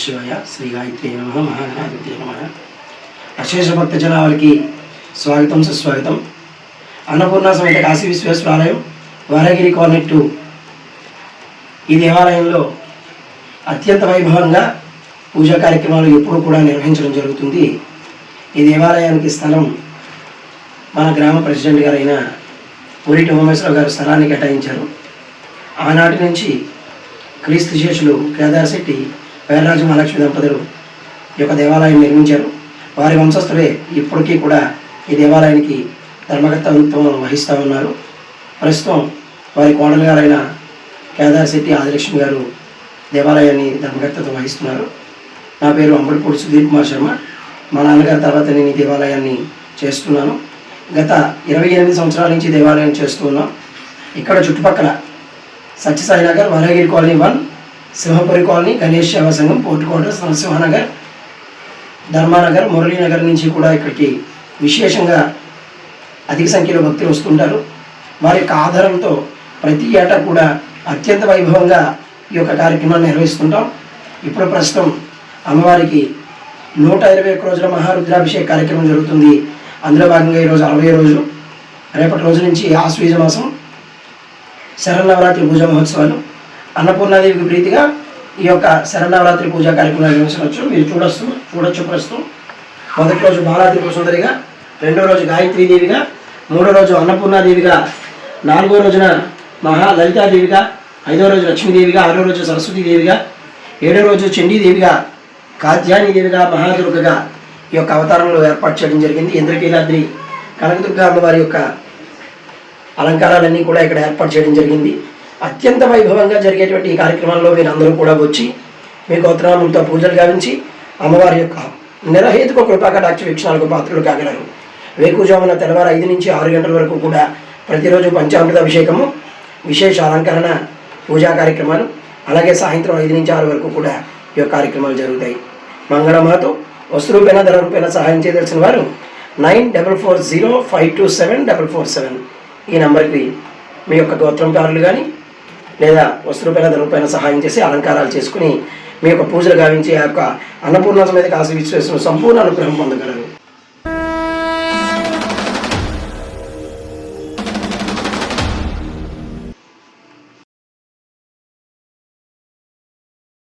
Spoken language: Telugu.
శివాయ శ్రీ గాయత్రి నమ మహాగణాధిపతి నమ. అశేష భక్త జనాలకి స్వాగతం సుస్వాగతం. అన్నపూర్ణ సమేత కాశీ విశ్వేశ్వరాలయం వరగిరి కాలనీ టూ. ఈ దేవాలయంలో అత్యంత వైభవంగా పూజా కార్యక్రమాలు ఎప్పుడూ కూడా నిర్వహించడం జరుగుతుంది. ఈ దేవాలయానికి స్థలం మన గ్రామ ప్రెసిడెంట్ గారైన పూరిటి ఉమేశ్వరరావు గారు స్థలాన్ని కేటాయించారు. ఆనాటి నుంచి క్రీస్తు శేషులు కేదార్శెట్టి శెట్టి మహాలక్ష్మి దంపతులు ఈ యొక్క దేవాలయం నిర్మించారు. వారి వంశస్థులే ఇప్పటికీ కూడా ఈ దేవాలయానికి ధర్మకర్తత్వం వహిస్తూ ఉన్నారు. ప్రస్తుతం వారి కోడలు గారైన కేదార్ శెట్టి ఆదిలక్ష్మి గారు దేవాలయాన్ని ధర్మకర్తత్వం వహిస్తున్నారు. నా పేరు అంబడిపూడి సుధీర్ కుమార్ శర్మ. మా నాన్నగారి తర్వాత నేను ఈ దేవాలయాన్ని చేస్తున్నాను. గత ఇరవై ఎనిమిది సంవత్సరాల నుంచి దేవాలయం చేస్తూ ఉన్నాం. ఇక్కడ చుట్టుపక్కల Satyasai Nagar Varagiri colony one Simhapuri colony Ganesh Seva Sangham Narasimhanagar Dharmanagar Muralinagar నుంచి కూడా ఇక్కడికి విశేషంగా అధిక సంఖ్యలో భక్తులు వస్తుంటారు. వారి యొక్క ఆధారంతో ప్రతి ఏటా కూడా అత్యంత వైభవంగా ఈ యొక్క కార్యక్రమాన్ని నిర్వహిస్తుంటాం. ఇప్పుడు ప్రస్తుతం అమ్మవారికి నూట ఇరవై ఒక్క రోజుల మహారుద్రాభిషేక కార్యక్రమం జరుగుతుంది. అందులో భాగంగా ఈరోజు అరవై రోజు రేపటి రోజు నుంచి ఆశ్వీజ మాసం శరన్నవరాత్రి పూజా మహోత్సవాలు. అన్నపూర్ణాదేవికి ప్రీతిగా ఈ యొక్క శరన్నవరాత్రి పూజా కార్యక్రమాలు నిర్వహించవచ్చు. మీరు చూడొచ్చు చూడొచ్చు ప్రస్తుతం మొదటి రోజు బాలాద్రి సుందరిగా రెండో రోజు గాయత్రీదేవిగా మూడో రోజు అన్నపూర్ణాదేవిగా నాలుగో రోజున మహాలలితాదేవిగా ఐదో రోజు లక్ష్మీదేవిగా ఆరో రోజు సరస్వతీదేవిగా ఏడో రోజు చండీదేవిగా కాత్యాయనిదేవిగా మహాదుర్గగా ఈ యొక్క అవతారంలో ఏర్పాటు చేయడం జరిగింది. ఇంద్రకీలాద్రి కనకదుర్గ అమ్మవారి యొక్క అలంకారాలన్నీ కూడా ఇక్కడ ఏర్పాటు చేయడం జరిగింది. అత్యంత వైభవంగా జరిగేటువంటి ఈ కార్యక్రమంలో మీరు అందరూ కూడా వచ్చి మీ గోత్రనామంతో పూజలు గావించి అమ్మవారి యొక్క నిరహేతుక కృపాకటాక్ష వీక్షణాలకు పాత్రలు కాగలరు. వేకుజామున తెల్లవారు ఐదు నుంచి ఆరు గంటల వరకు కూడా ప్రతిరోజు పంచామృత అభిషేకము విశేష అలంకరణ పూజా కార్యక్రమాలు అలాగే సాయంత్రం ఐదు నుంచి ఆరు వరకు కూడా ఈ యొక్క కార్యక్రమాలు జరుగుతాయి. మంగళమాతో వస్తు రూపేణ ధర రూపేణ సహాయం చేయదలసిన వారు nine double four zero five two seven double four seven ఈ నెంబర్కి మీ యొక్క గోత్రం పేర్లు కానీ లేదా వస్తు రూపాయల సహాయం చేసి అలంకారాలు చేసుకుని మీ యొక్క పూజలు గావించి ఆ యొక్క అన్నపూర్ణ సమేత కాశీ విశ్వేశ్వరం సంపూర్ణ అనుగ్రహం పొందగలరు.